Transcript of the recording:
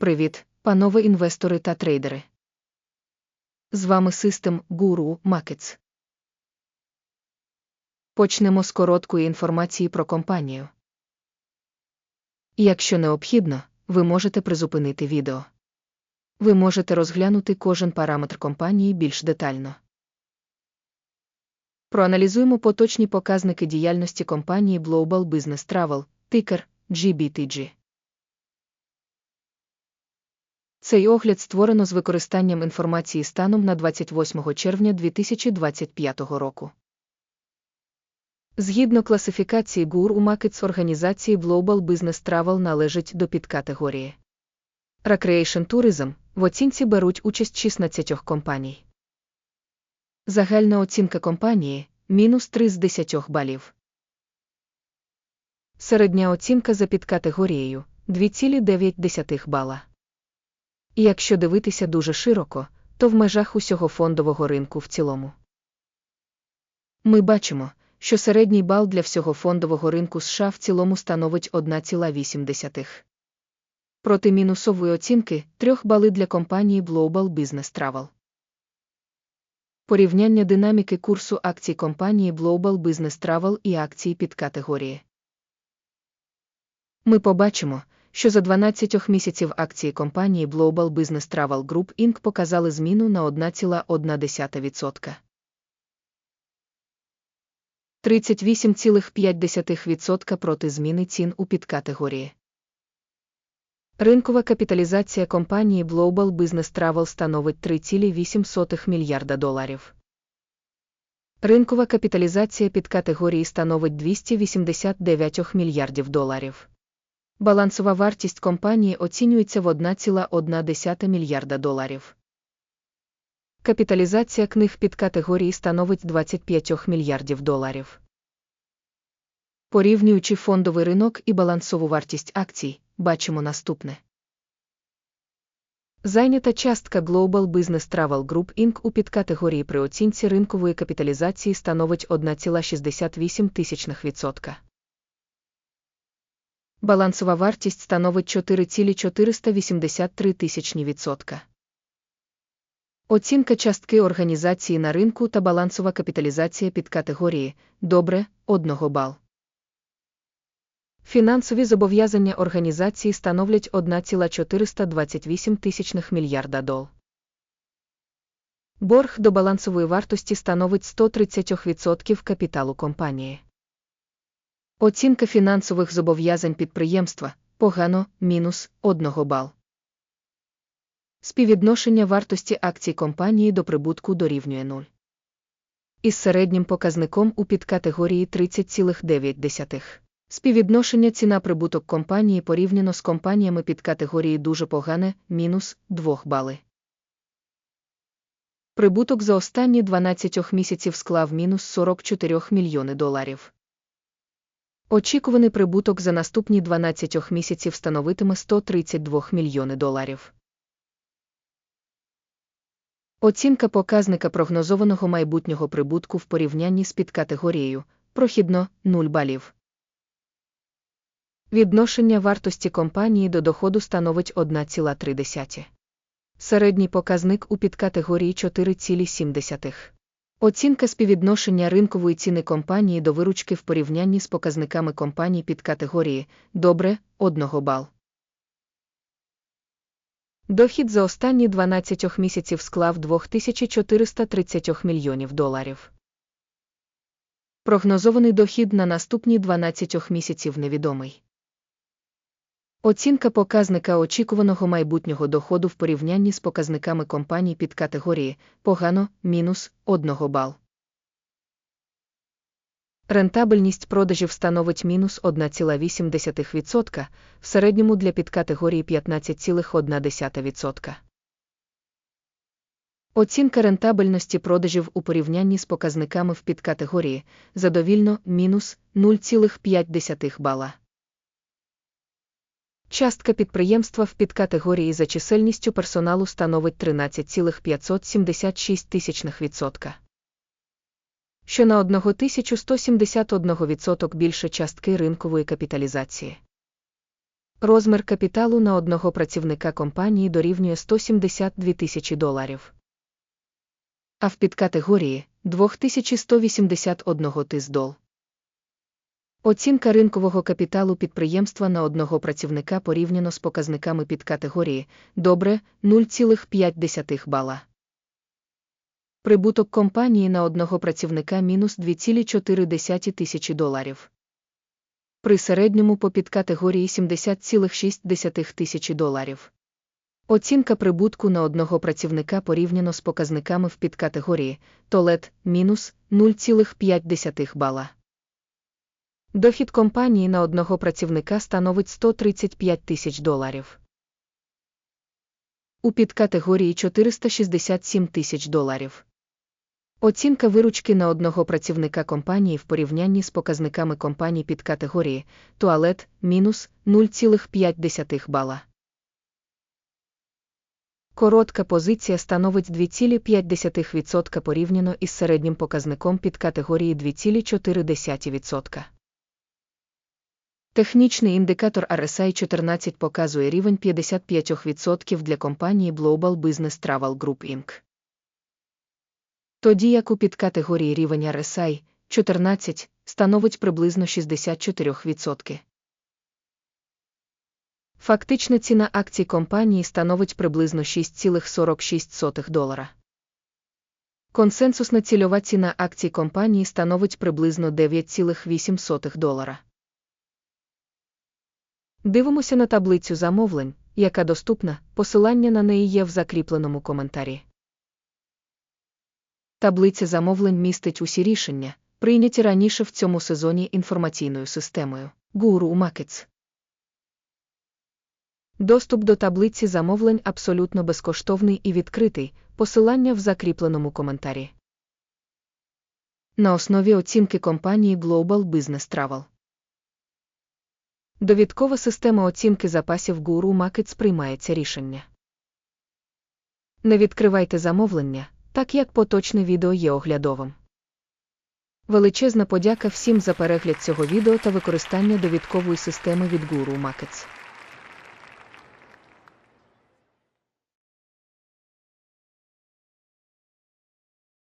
Привіт, панове інвестори та трейдери. З вами систем Guru Markets. Почнемо з короткої інформації про компанію. Якщо необхідно, ви можете призупинити відео. Ви можете розглянути кожен параметр компанії більш детально. Проаналізуємо поточні показники діяльності компанії Global Business Travel, тикер GBTG. Цей огляд створено з використанням інформації станом на 28 червня 2025 року. Згідно класифікації GUR у Markets організації Global Business Travel належить до підкатегорії. Recreation Tourism в оцінці беруть участь 16 компаній. Загальна оцінка компанії мінус 3 з 10 балів. Середня оцінка за підкатегорією 2,9 бала. І якщо дивитися дуже широко, то в межах усього фондового ринку в цілому. Ми бачимо, що середній бал для всього фондового ринку США в цілому становить 1,8. Проти мінусової оцінки 3 бали для компанії Global Business Travel. Порівняння динаміки курсу акцій компанії Global Business Travel і акцій під категорії. Ми побачимо, що за 12 місяців акції компанії Global Business Travel Group Inc. показали зміну на 1,1%. 38,5% проти зміни цін у підкатегорії. Ринкова капіталізація компанії Global Business Travel становить 3,8 мільярда доларів. Ринкова капіталізація підкатегорії становить 289 мільярдів доларів. Балансова вартість компанії оцінюється в 1,1 мільярда доларів. Капіталізація книг під категорії становить 25 мільярдів доларів. Порівнюючи фондовий ринок і балансову вартість акцій, бачимо наступне. Зайнята частка Global Business Travel Group Inc. у підкатегорії при оцінці ринкової капіталізації становить 1,68%. Балансова вартість становить 4,483 тисячні відсотка. Оцінка частки організації на ринку та балансова капіталізація під категорії добре 1 бал. Фінансові зобов'язання організації становлять 1,428 тисячних мільярда дол. Борг до балансової вартості становить 130% капіталу компанії. Оцінка фінансових зобов'язань підприємства погано мінус 1 бал. Співвідношення вартості акцій компанії до прибутку дорівнює 0. Із середнім показником у підкатегорії 30,9. Співвідношення ціна прибуток компанії порівняно з компаніями під категорії дуже погане мінус 2 бали. Прибуток за останні 12 місяців склав мінус 44 мільйони доларів. Очікуваний прибуток за наступні 12 місяців становитиме 132 мільйони доларів. Оцінка показника прогнозованого майбутнього прибутку в порівнянні з підкатегорією прохідно 0 балів. Відношення вартості компанії до доходу становить 1,3. Середній показник у підкатегорії 4,7. Оцінка співвідношення ринкової ціни компанії до виручки в порівнянні з показниками компаній під категорії добре 1 бал. Дохід за останні 12 місяців склав 2430 мільйонів доларів. Прогнозований дохід на наступні 12 місяців невідомий. Оцінка показника очікуваного майбутнього доходу в порівнянні з показниками компаній під категорії погано мінус 1 бал. Рентабельність продажів становить мінус 1,8%, в середньому для підкатегорії 15,1%. Оцінка рентабельності продажів у порівнянні з показниками в підкатегорії задовільно мінус 0,5 бала. Частка підприємства в підкатегорії за чисельністю персоналу становить 13,576 тисячних відсотка. Що на 1171% більше частки ринкової капіталізації. Розмір капіталу на одного працівника компанії дорівнює 172 тисячі доларів. А в підкатегорії 2181 тис дол. Оцінка ринкового капіталу підприємства на одного працівника порівняно з показниками підкатегорії добре 0,5 бала. Прибуток компанії на одного працівника мінус 2,4 тисячі доларів. При середньому по підкатегорії 70,6 тисячі доларів. Оцінка прибутку на одного працівника порівняно з показниками в підкатегорії Толет мінус 0,5 бала. Дохід компанії на одного працівника становить 135 тисяч доларів. У підкатегорії 467 тисяч доларів. Оцінка виручки на одного працівника компанії в порівнянні з показниками компаній підкатегорії туалет мінус 0,5 бала. Коротка позиція становить 2,5% порівняно із середнім показником підкатегорії 2,4%. Технічний індикатор RSI 14 показує рівень 55% для компанії Global Business Travel Group Inc. Тоді як у підкатегорії рівень RSI 14 становить приблизно 64%. Фактична ціна акцій компанії становить приблизно 6,46 долара. Консенсусна цільова ціна акцій компанії становить приблизно 9,8 долара. Дивимося на таблицю замовлень, яка доступна, посилання на неї є в закріпленому коментарі. Таблиця замовлень містить усі рішення, прийняті раніше в цьому сезоні інформаційною системою Guru Markets. Доступ до таблиці замовлень абсолютно безкоштовний і відкритий, посилання в закріпленому коментарі. На основі оцінки компанії Global Business Travel. Довідкова система оцінки запасів Guru Markets приймається рішення. Не відкривайте замовлення, так як поточне відео є оглядовим. Величезна подяка всім за перегляд цього відео та використання довідкової системи від Guru Markets.